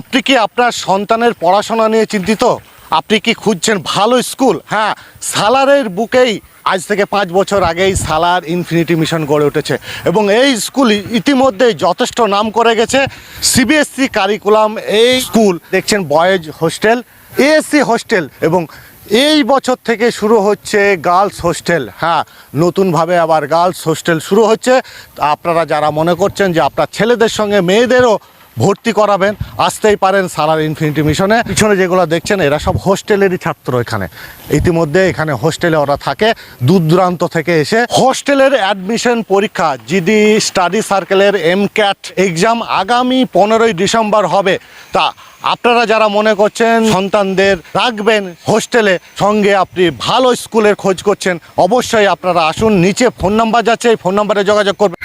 আপনি কি আপনার সন্তানের পড়াশোনা নিয়ে চিন্তিত? আপনি কি খুঁজছেন ভালো স্কুল? হ্যাঁ সালারের বুকেই আজ থেকে পাঁচ বছর আগেই সালার ইনফিনিটি মিশন গড়ে উঠেছে এবং এই স্কুল ইতিমধ্যেই যথেষ্ট নাম করে গেছে সিবিএসসি কারিকুলাম এই স্কুল। দেখছেন বয়েজ হোস্টেল, এএসসি হোস্টেল এবং এই বছর থেকে শুরু হচ্ছে গার্লস হোস্টেল। হ্যাঁ নতুনভাবে আবার গার্লস হোস্টেল শুরু হচ্ছে। আপনারা যারা মনে করছেন যে আপনার ছেলেদের সঙ্গে মেয়েদেরও ভর্তি করাবেন, আসতেই পারেন সালার ইনফিনিটি মিশনে পিছনে যেগুলো দেখছেন, এরা সব হোস্টেলেরই ছাত্র এখানে। ইতিমধ্যে এখানে হোস্টেলে ওরা থাকে দূর দূরান্ত থেকে এসে হোস্টেলের অ্যাডমিশন পরীক্ষা জিডি স্টাডি সার্কেলের এম ক্যাট এক্সাম আগামী পনেরোই ডিসেম্বর হবে। তা আপনারা যারা মনে করছেন সন্তানদের রাখবেন হোস্টেলে, সঙ্গে আপনি ভালো স্কুলের খোঁজ করছেন, অবশ্যই আপনারা আসুন। নিচে ফোন নাম্বার যাচ্ছে, এই ফোন নাম্বারে যোগাযোগ করবেন।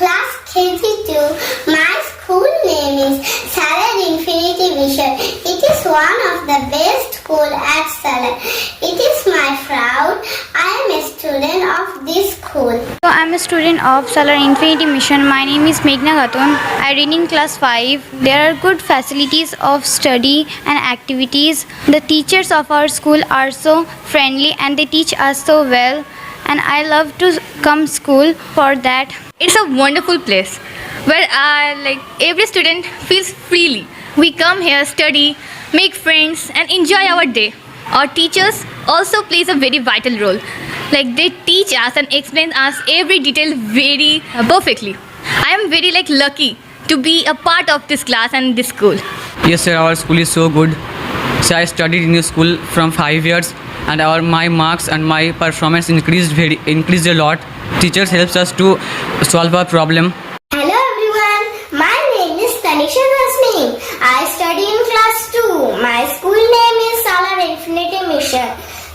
I class KG2. My school name is Salad Infinity Vision. It is one of the best school at Salad. It is my proud. I am a student of this school. So I'm a student of Solar Infinity Mission. My name is Meghna Khatun. I read in class 5. There are good facilities of study and activities. The teachers of our school are so friendly and they teach us so well. And I love to come school for that. It's a wonderful place where uh, like every student feels freely. We come here, study, make friends, and enjoy our day. Our teachers also plays a very vital role. Like they teach us and explain us every detail very uh, perfectly. I am very like lucky to be a part of this class and this school. Yes, sir. Our school is so good. So I studied in the school from five years, and our my marks and my performance increased very increased a lot. Teachers helps us to solve our problem. Hello everyone, my name is Tanisha Hasmi. I study in class 2. My school name is Solar Infinity Mission.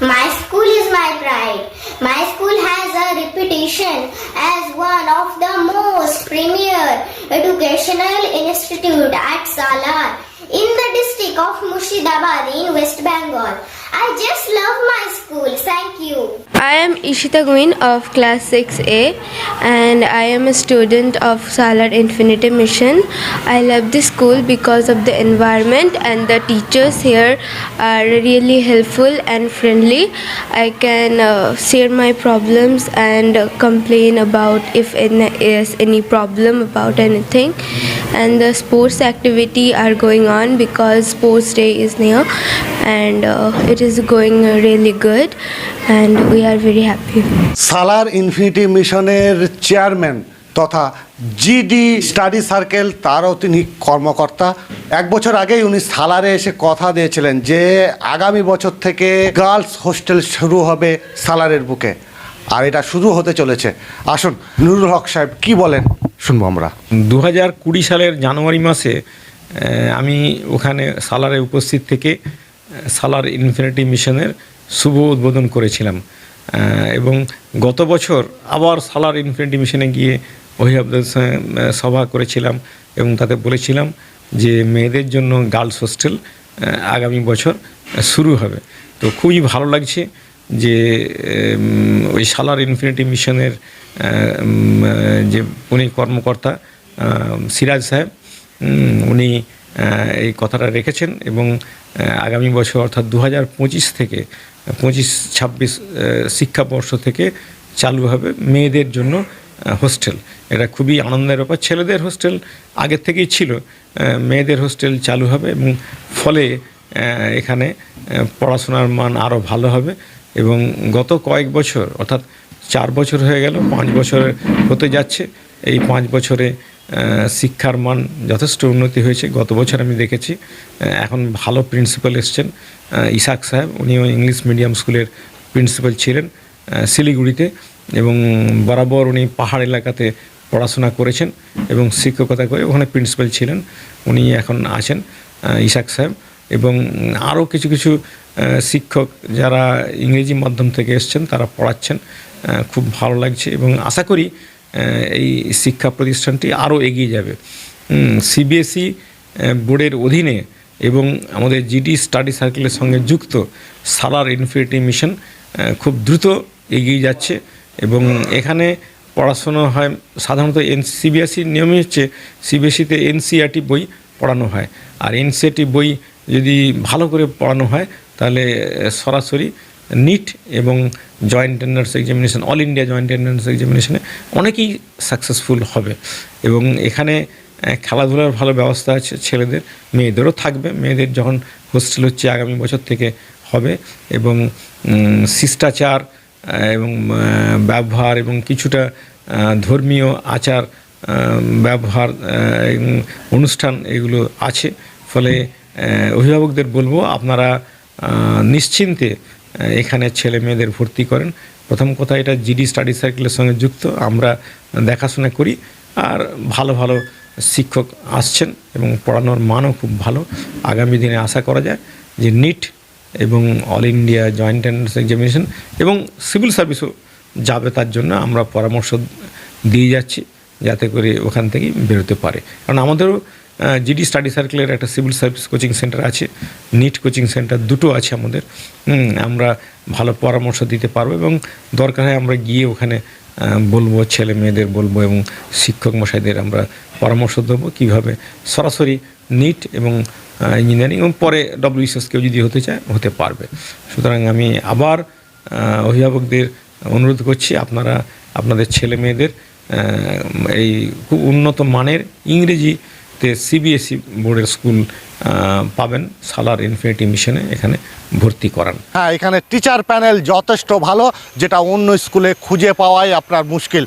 My school is my pride. My school has a reputation as one of the most premier educational institute at Salar in the district of Murshidabad in West Bengal. I just love my school. Thank you. I am Ishita Gwin of class 6A and I am a student of Salar Infinity Mission. I love this school because of the environment and the teachers here are really helpful and friendly. I can uh, share my problems and uh, complain about if there is any problem about anything. And the sports activity are going on because sports day is near and uh, it is going uh, really good and we are very happy. Salar infinity মিশনের chairman তথা GD study circle তারও তিনি কর্মকর্তা। এক বছর আগেই উনি সালারে এসে কথা দিয়েছিলেন যে আগামী বছর থেকে গার্লস হোস্টেল শুরু হবে সালারের বুকে। আর এটা শুরু হতে চলেছে। আসুন নুরুল হক সাহেব কি বলেন? শুনব আমরা। দু হাজার কুড়ি সালের জানুয়ারি মাসে আমি ওখানে সালারে উপস্থিত থেকে সালার ইনফিনিটি মিশনের শুভ উদ্বোধন করেছিলাম। এবং গত বছর আবার সালার ইনফিনিটি মিশনে গিয়ে অভিভাবকদের সঙ্গে, সভা করেছিলাম এবং তাতে বলেছিলাম যে মেয়েদের জন্য গার্লস হোস্টেল আগামী বছর শুরু হবে। তো খুবই ভালো লাগছে যে ওই সালার ইনফিনিটি মিশনের যে উনি কর্মকর্তা সিরাজ সাহেব উনি এই কথাটা রেখেছেন এবং আগামী বছর, অর্থাৎ দু হাজার পঁচিশ থেকে, পঁচিশ, ছাব্বিশ শিক্ষাবর্ষ থেকে চালু হবে মেয়েদের জন্য হোস্টেল। এটা খুবই আনন্দের ব্যাপার। ছেলেদের হোস্টেল আগের থেকেই ছিল। মেয়েদের হোস্টেল চালু হবে এবং ফলে এখানে পড়াশোনার মান আরও ভালো হবে এবং গত কয়েক বছর, অর্থাৎ চার বছর হয়ে গেল, পাঁচ বছর হতে যাচ্ছে। এই পাঁচ বছরে শিক্ষার মান যথেষ্ট উন্নতি হয়েছে। গত বছর আমি দেখেছি এখন ভালো প্রিন্সিপাল এসছেন ইসাক সাহেব। উনিও ইংলিশ মিডিয়াম স্কুলের প্রিন্সিপাল ছিলেন শিলিগুড়িতে এবং বরাবর উনি পাহাড় এলাকাতে পড়াশোনা করেছেন এবং শিক্ষকতা করে ওখানে প্রিন্সিপাল ছিলেন, উনি এখন আছেন ইসাক সাহেব। এবং আরও কিছু কিছু শিক্ষক যারা ইংরেজি মাধ্যম থেকে এসছেন, তারা পড়াচ্ছেন খুব ভালো লাগছে এবং আশা করি এই শিক্ষা প্রতিষ্ঠানটি আরও এগিয়ে যাবে। সিবিএসই বোর্ডের অধীনে এবং আমাদের জিডি স্টাডি সার্কেলের সঙ্গে যুক্ত সালার ইনফিনিটি মিশন খুব দ্রুত এগিয়ে যাচ্ছে এবং এখানে পড়াশুনো হয়, সাধারণত এন সিবিএসসির নিয়মই হচ্ছে সিবিএসসিতে এনসিআরটি বই পড়ানো হয়। আর এনসিআরটি বই যদি ভালো করে পড়ানো হয়, তাহলে সরাসরি নিট এবং joint entrance examination all India joint entrance এক্সামিনেশনে অনেকেই সাকসেসফুল হবে। এবং এখানে খেলাধুলার ভালো ব্যবস্থা আছে ছেলেদের, মেয়েদেরও থাকবে। মেয়েদের যখন হোস্টেল হচ্ছে আগামী বছর থেকে হবে এবং শিষ্টাচার এবং ব্যবহার এবং কিছুটা ধর্মীয় আচার ব্যবহার অনুষ্ঠান এগুলো আছে। ফলে অভিভাবকদের বলব আপনারা নিশ্চিন্তে এখানে ছেলে মেয়েদের ভর্তি করেন। প্রথম কথা এটা জিডি স্টাডি সার্কেলের সঙ্গে যুক্ত। আমরা দেখাশোনা করি আর ভালো ভালো শিক্ষক আসছেন এবং পড়ানোর মানও খুব ভালো। আগামী দিনে আশা করা যায় যে নিট এবং all India joint entrance examination এবং সিভিল সার্ভিসও যাবে তার জন্য আমরা পরামর্শ দিয়ে যাচ্ছি যাতে করে ওখান থেকেই বেরোতে পারে। কারণ আমাদেরও জিডি স্টাডি সার্কেলের একটা সিভিল সার্ভিস কোচিং সেন্টার আছে নিট কোচিং সেন্টার দুটো আছে আমাদের। আমরা ভালো পরামর্শ দিতে পারব এবং দরকার হয় আমরা গিয়ে ওখানে বলব, ছেলে মেয়েদের বলব এবং শিক্ষক মশাইদের আমরা পরামর্শ দেবো কীভাবে সরাসরি নিট এবং ইঞ্জিনিয়ারিং এবং পরে ডব্লিউএসএস কেউ যদি হতে চায়, হতে পারবে। সুতরাং আমি আবার অভিভাবকদের অনুরোধ করছি, আপনারা, আপনাদের ছেলে মেয়েদের এই খুব উন্নত মানের ইংরেজিতে সিবিএসই বোর্ডের স্কুল পাবেন সালার ইনফিনিটি মিশনে এখানে ভর্তি করান। হ্যাঁ এখানে টিচার প্যানেল যথেষ্ট ভালো, যেটা অন্য স্কুলে খুঁজে পাওয়াই আপনার মুশকিল।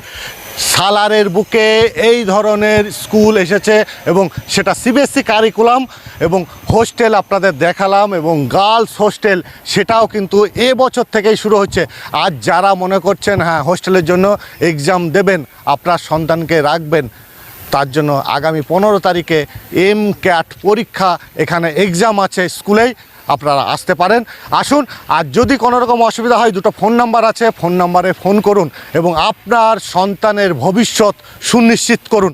সালারের বুকে এই ধরনের স্কুল এসেছে এবং সেটা সিবিএসসি কারিকুলাম এবং হোস্টেল আপনাদের দেখালাম এবং গার্লস হোস্টেল সেটাও কিন্তু এ বছর থেকেই শুরু হচ্ছে। আজ যারা মনে করছেন হ্যাঁ হোস্টেলের জন্য এক্সাম দেবেন, আপনার সন্তানকে রাখবেন তার জন্য আগামী পনেরো তারিখে এম ক্যাট পরীক্ষা এখানে এক্সাম আছে স্কুলেই, আপনারা আসতে পারেন। আসুন, আর যদি কোনো রকম অসুবিধা হয়, দুটো ফোন নাম্বার আছে ফোন নাম্বারে ফোন করুন এবং আপনার সন্তানের ভবিষ্যৎ সুনিশ্চিত করুন।